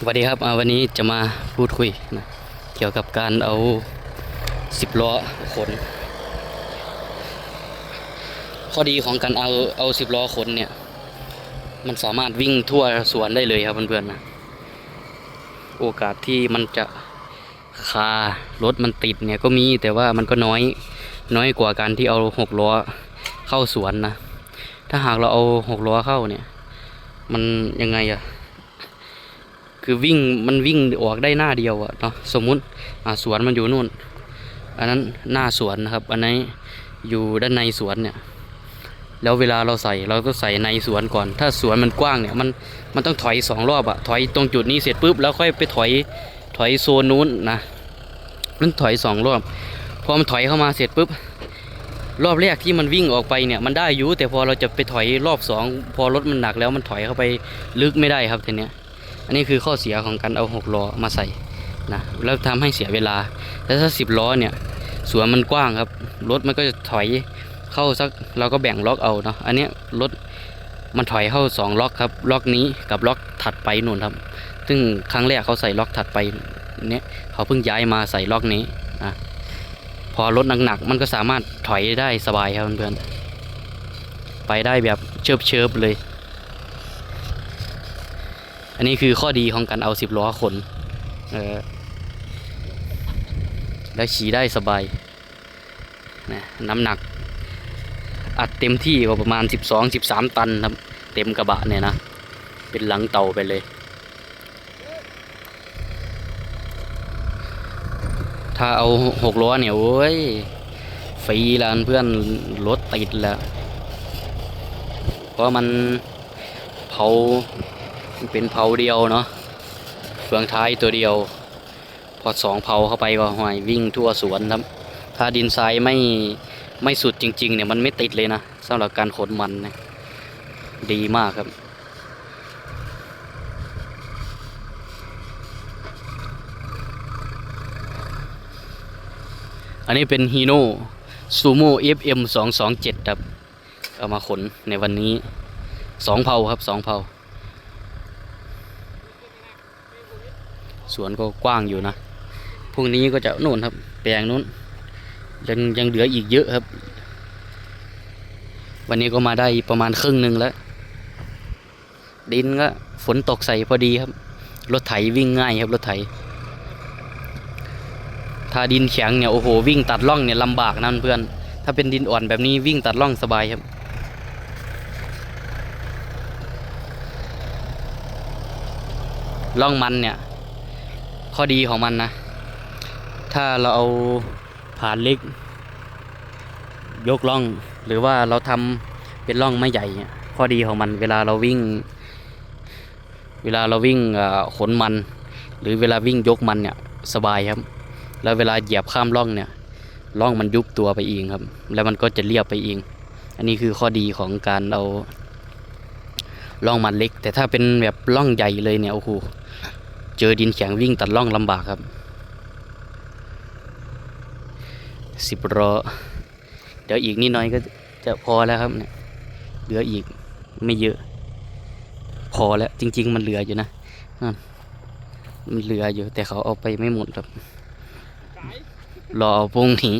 สวัสดีครับวันนี้จะมาพูดคุยนะเกี่ยวกับการเอาสิบล้อขน ข้อดีของการเอาเอาสิบล้อขนเนี่ย มันสามารถวิ่งทั่วสวนได้เลยครับเพื่อนๆนะโอกาสที่มันจะคารถมันติดเนี่ยก็มีแต่ว่ามันก็น้อยน้อยกว่าการที่เอาหกล้อเข้าสวนนะ ถ้าหากเราเอาหกล้อเข้าเนี่ย มันยังไงอะ คือวิ่งมันวิ่งออกได้หน้าเดียวอะเนาะสมมุติสวนมันอยู่นู่น อันนั้นหน้าสวนนะครับ อันนี้อยู่ด้านในสวนเนี่ย แล้วเวลาเราใส่เราก็ใส่ในสวนก่อน ถ้าสวนมันกว้างเนี่ยมันมันต้องถอยสองรอบอะถอยตรงจุดนี้เสร็จปุ๊บแล้วค่อยไปถอยถอยโซนนู้นนะมันถอยสองรอบพอมันถอยเข้ามาเสร็จปุ๊บรอบแรกที่มันวิ่งออกไปเนี่ยมันได้อยู่แต่พอเราจะไปถอยรอบสองพอรถมันหนักแล้วมันถอยเข้าไปลึกไม่ได้ครับทีเนี้ย อันนี้คือข้อเสียของการเอาหกล้อมาใส่นะแล้วทำให้เสียเวลาแต่ถ้าสิบล้อเนี่ยสวนมันกว้างครับรถมันก็จะถอยเข้าสักเราก็แบ่งล็อกเอาเนาะอันนี้รถมันถอยเข้าสองล็อกครับ ล็อกนี้กับล็อกถัดไปนู่นครับ ซึ่งครั้งแรกเขาใส่ล็อกถัดไปเนี่ยเขาเพิ่งย้ายมาใส่ล็อกนี้นะพอรถหนักๆมันก็สามารถถอยได้สบายครับเพื่อนๆไปได้แบบเชิบเชิบๆเลย อันนี้คือข้อดีของการเอาสิบล้อขนเออแล้วขี่ได้สบายนะน้ำหนัก อัดเต็มที่ก็ประมาณ 12-13 ตันครับ เต็มกระบะเนี่ยนะ เป็นหลังเต่าไปเลย ถ้าเอาหกล้อเนี่ย โอ้ยฟรีแล้วเพื่อนรถติดแล้ว เพราะมันเผา เป็นเผาเดียวเนาะเฟืองท้ายตัวเดียว พอสองเผาเข้าไปก็ห่วยวิ่งทั่วสวนครับ ถ้าดินทรายไม่ไม่สุดจริง ๆ เนี่ยมันไม่ติดเลยนะสำหรับการขนมันนะดีมากครับอันนี้เป็นฮีโน่ซูโม่ FM สองสองเจ็ดครับ เอามาขนในวันนี้ สองเผาครับสองเผา สวนก็กว้างอยู่นะพรุ่งนี้ก็จะนู่นครับ แปลงนู้น ยังยังเหลืออีกเยอะครับ วันนี้ก็มาได้ประมาณครึ่งหนึ่งแล้ว ดินก็ฝนตกใส่พอดีครับ รถไถวิ่งง่ายครับรถไถ ถ้าดินแข็งเนี่ยโอ้โหวิ่งตัดร่องเนี่ยลำบากนะเพื่อน ถ้าเป็นดินอ่อนแบบนี้วิ่งตัดร่องสบายครับร่องมันเนี่ย ข้อดีของมันนะ ถ้าเราเอาผ่านเล็ก ยกร่อง หรือว่าเราทำเป็นร่องไม่ใหญ่ ข้อดีของมันเวลาเราวิ่ง เวลาเราวิ่งขนมัน หรือเวลาวิ่งยกมันเนี่ยสบายครับ แล้วเวลาเหยียบข้ามร่องเนี่ยร่องมันยุบตัวไปเองครับ แล้วมันก็จะเรียบไปเอง อันนี้คือข้อดีของการเอาร่องมันเล็ก แต่ถ้าเป็นแบบร่องใหญ่เลยเนี่ยโอ้โห เจอดินแข็งวิ่งตัดร่องลำบากครับสิบรอเดี๋ยวอีกนิดหน่อยก็จะพอแล้วครับเนี่ยเหลืออีกไม่เยอะ พอแล้วจริง ๆ มันเหลืออยู่นะนั่นมันเหลืออยู่ แต่เขาเอาไปไม่หมดครับรอพรุ่งนี้